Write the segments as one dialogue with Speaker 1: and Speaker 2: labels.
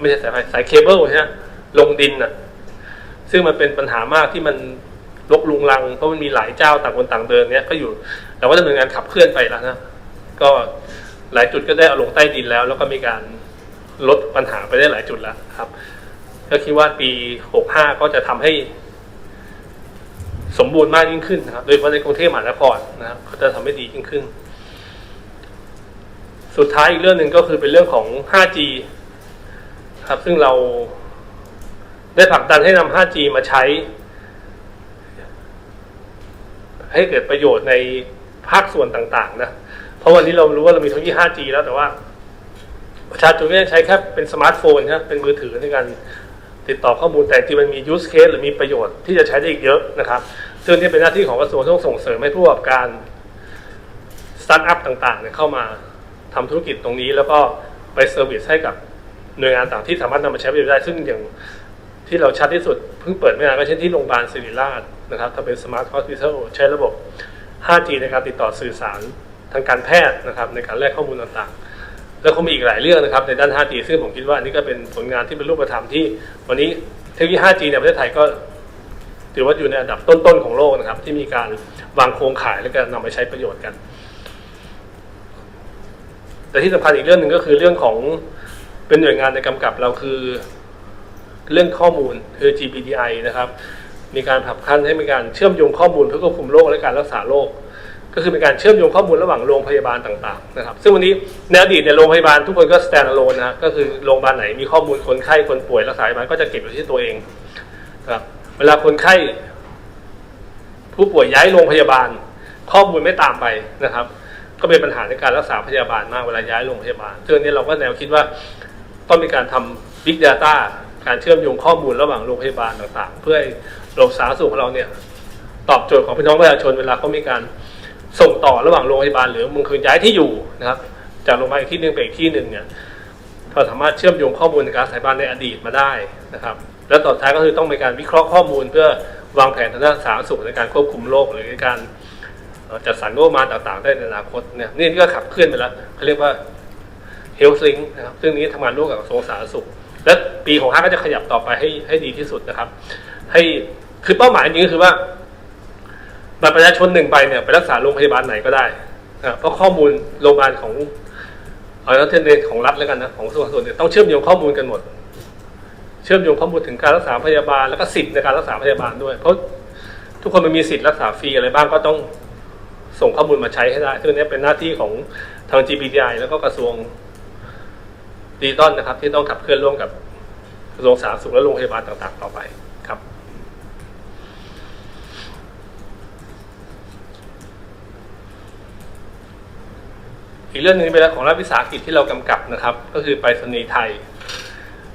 Speaker 1: ไม่ใช่สายไฟสายเคเบิลใช่ไหมลงดินอะ ซึ่งมันเป็นปัญหามากที่มันลกลุงลังเพราะมันมีหลายเจ้าต่างคนต่างเดินเนี้ยก็อยู่แต่ว่าดำเนินงานขับเคลื่อนไปแล้วนะก็หลายจุดก็ได้เอาลงใต้ดินแล้ว แล้วก็มีการลดปัญหาไปได้หลายจุดแล้วครับ ก็คิดว่าปี 65 ก็จะทำให้สมบูรณ์มากยิ่งขึ้นนะครับ โดยเฉพาะในกรุงเทพมหานครนะครับก็จะทำให้ดียิ่งขึ้น สุดท้ายอีกเรื่องหนึ่งก็คือเป็นเรื่องของ 5G ครับ ซึ่งเราได้ผลักดันให้นำ 5G มาใช้ ให้เกิดประโยชน์ในภาคส่วนต่างๆ นะ เพราะวันนี้เรารู้ว่าเรามีเทคโนโลยี 5G แล้วแต่ว่า ประชาชนก็ยังใช้แค่เป็นสมาร์ทโฟนนะเป็นมือถือในการติดต่อข้อมูลแต่จริงมันมี use case หรือมีประโยชน์ที่จะใช้ได้อีกเยอะนะครับซึ่งนี่เป็นหน้าที่ของกระทรวงที่ต้องส่งเสริมให้ผู้ประกอบการสตาร์ทอัพต่างๆเนี่ยเข้ามาทำธุรกิจตรงนี้แล้วก็ไปเซอร์วิสให้กับ หน่วยงานต่างที่สามารถนำมาใช้ประโยชน์ได้ ซึ่งอย่างที่เราชัดที่สุดเพิ่งเปิดไม่นานก็เช่นที่โรงพยาบาลศิริราชนะครับถ้าเป็น Smart Hospital ใช้ระบบ 5G ในการติดต่อสื่อสารทางการแพทย์นะครับในการแลกข้อมูลต่างๆ แล้วคงมีอีกหลายเรื่องนะครับในด้าน 5G ซึ่งผมคิดว่านนี้ก็เป็นผลงานที่เป็นรูปธรรมที่ วันนี้เทคโนโลยี 5G ในประเทศไทยก็ถือว่าอยู่ในอันดับต้นๆของโลกนะครับ ที่มีการวางโครงข่ายและการนำไปใช้ประโยชน์กัน แต่ที่สำคัญอีกเรื่องหนึ่งก็คือเรื่องของ เป็นหน่วยงานในกำกับเราคือ เรื่องข้อมูลคือ GPDI นะครับ มีการผลักดันให้มีการเชื่อมโยงข้อมูลเพื่อควบคุมโรคและการรักษาโรคก็คือเป็นการเชื่อมโยงข้อมูลระหว่างโรงพยาบาลต่างๆนะครับ ซึ่งวันนี้ในอดีตในโรงพยาบาลทุกคนก็ stand alone นะฮะก็คือโรงพยาบาลไหนมีข้อมูลคนไข้คนป่วยรักษาพยาบาลก็จะเก็บไว้ที่ตัวเองครับเวลาคนไข้ ผู้ป่วยย้ายโรงพยาบาล ข้อมูลไม่ตามไปนะครับ ก็เป็นปัญหาในการรักษาพยาบาลมากเวลาย้ายโรงพยาบาลซึ่งอันนี้เราก็แนวคิดว่า ต้องมีการทำ Big Data การเชื่อมโยงข้อมูลระหว่างโรงพยาบาลต่างๆ เพื่อให้ระบบสาธารณสุขของเราเนี่ยตอบโจทย์ของพี่น้องประชาชนเวลาเขามีการส่งต่อระหว่างโรงพยาบาลหรือบางคืนย้ายที่อยู่นะครับ จากโรงพยาบาลอีกที่หนึ่งไปอีกที่หนึ่งเนี่ยเราสามารถเชื่อมโยงข้อมูลในการสายบาลในอดีตมาได้นะครับ แล้วต่อท้ายก็คือต้องมีการวิเคราะห์ข้อมูล เพื่อวางแผนทางด้านสาธารณสุขในการควบคุมโรคหรือในการจัดสรรงบประมาณต่างๆ ได้ในอนาคตเนี่ยนี่ก็ขับเคลื่อนไปแล้วเขาเรียกว่า Health Link นะครับซึ่งนี้ทำงานร่วมกับกระทรวงสาธารณสุข และปีของห้าก็จะขยับต่อไปให้ให้ดีที่สุดนะครับ ให้คือเป้าหมายจริงๆก็คือว่าบัตรประชาชนหนึ่งใบเนี่ยไปรักษาโรงพยาบาลไหนก็ได้นะเพราะข้อมูลโรงพยาบาลของเอาแล้วเทนเนของรัฐแล้วกันนะของส่วนส่วนเนี่ยต้องเชื่อมโยงข้อมูลกันหมด เชื่อมโยงข้อมูลถึงการรักษาพยาบาลแล้วก็สิทธิ์ในการรักษาพยาบาลด้วย เพราะทุกคนมันมีสิทธิ์รักษาฟรีอะไรบ้างก็ต้องส่งข้อมูลมาใช้ให้ได้ซึ่งนนี้เป็นหน้าที่ของทาง GPDI แล้วก็กระทรวง ดิจิตอลนะครับ ที่ต้องขับเคลื่อนร่วมกับกระทรวงสาธารณสุขและโรงพยาบาลต่างๆ ต่อไปครับ อีกเรื่องหนึงเป็นเรื่องของรัฐวิสาหกิจที่เรากำกับนะครับ ก็คือไปรษณีย์ไทย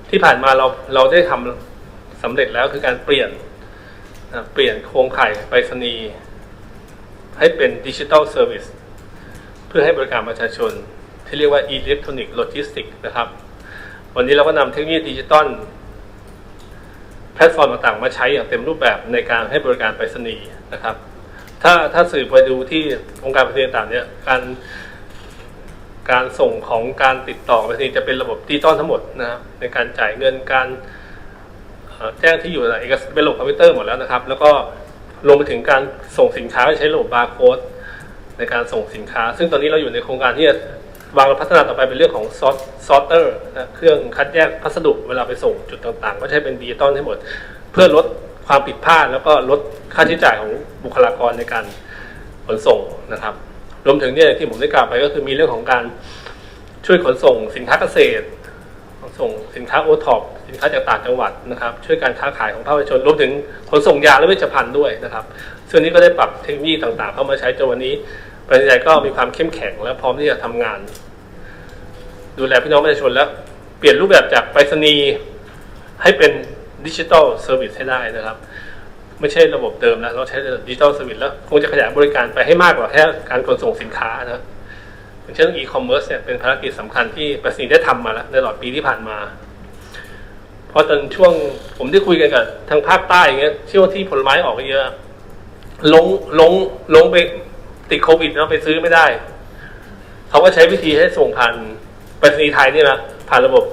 Speaker 1: ที่ผ่านมาเราเราได้ทำสำเร็จแล้วคือการเปลี่ยนเปลี่ยนโครงข่ายไปรษณีย์ให้เป็นดิจิ t a ลเซอร์วิสเพื่อให้บริการประชาชน ที่เรียกว่าอิเล็กทรอนิกส์โลจิสติกนะครับ วันนี้เราก็นำเทคโนโลยีดิจิตอลแพลตฟอร์มต่างๆ มาใช้อย่างเต็มรูปแบบในการให้บริการไปรษณีย์นะครับ ถ้าถ้าสื่อไปดูที่องค์การไปรษณีย์ต่างๆเนี่ยการการส่งของการติดต่อไปรษณีย์จะเป็นระบบดิจิตอลทั้งหมดนะครับในการจ่ายเงินการแจ้งที่อยู่อะไรเอกสารเป็นระบบคอมพิวเตอร์หมดแล้วนะครับ แล้วก็รวมไปถึงการส่งสินค้าใช้ระบบบาร์โค้ดในการส่งสินค้า ซึ่งตอนนี้เราอยู่ในโครงการที่จะ วางพัฒนาต่อไปเป็นเรื่องของซอสซอเตอร์นะเครื่องคัดแยกพัสดุเวลาไปส่งจุดต่างๆ ก็ใช้เป็นดิจิตอลให้หมด เพื่อลดความผิดพลาดแล้วก็ลดค่าใช้จ่ายของบุคลากรในการขนส่งนะครับ รวมถึงเนี่ยที่ผมได้กล่าวไปก็คือมีเรื่องของการช่วยขนส่งสินค้าเกษตรขนส่งสินค้าโอท็อปสินค้าจากต่างจังหวัดนะครับ ช่วยการค้าขายของภาคประชาชนรวมถึงขนส่งยาและเวชภัณฑ์ด้วยนะครับซึ่งนี้ก็ได้ปรับเทคโนโลยีต่างๆ เข้ามาใช้จนวันนี้ประเทศไทยก็มีความเข้มแข็งและพร้อมที่จะทำงาน ดูแลพี่น้องประชาชนแล้วเปลี่ยนรูปแบบจากไปรษณีย์ให้เป็นดิจิ t a ลเซอร์วิสให้ได้นะครับ ไม่ใช่ระบบเดิมแล้วเราใช้ดิจิ t a ลเซอร์วิสแล้วคงจะขยายบริการไปให้มากกว่าแค่การขนส่งสินค้านะอย่างเช่นอีคอมเมิร์ซเนี่ยเป็นภารกิจสำคัญที่ประสิทธิ์ได้ทำมาแล้วในตลอดปีที่ผ่านมาเพราะตอนช่วงผมได้คุยกันกับทางภาคใต้อย่างเงี้ยช่วงที่ผลไม้ออกเยอะลงลงลงไปติดโควิดแล้วไปซื้อไม่ได้ เขาก็ใช้วิธีให้ส่งผ่าน ไปรษณีย์ไทยนี่นะผ่านระบบ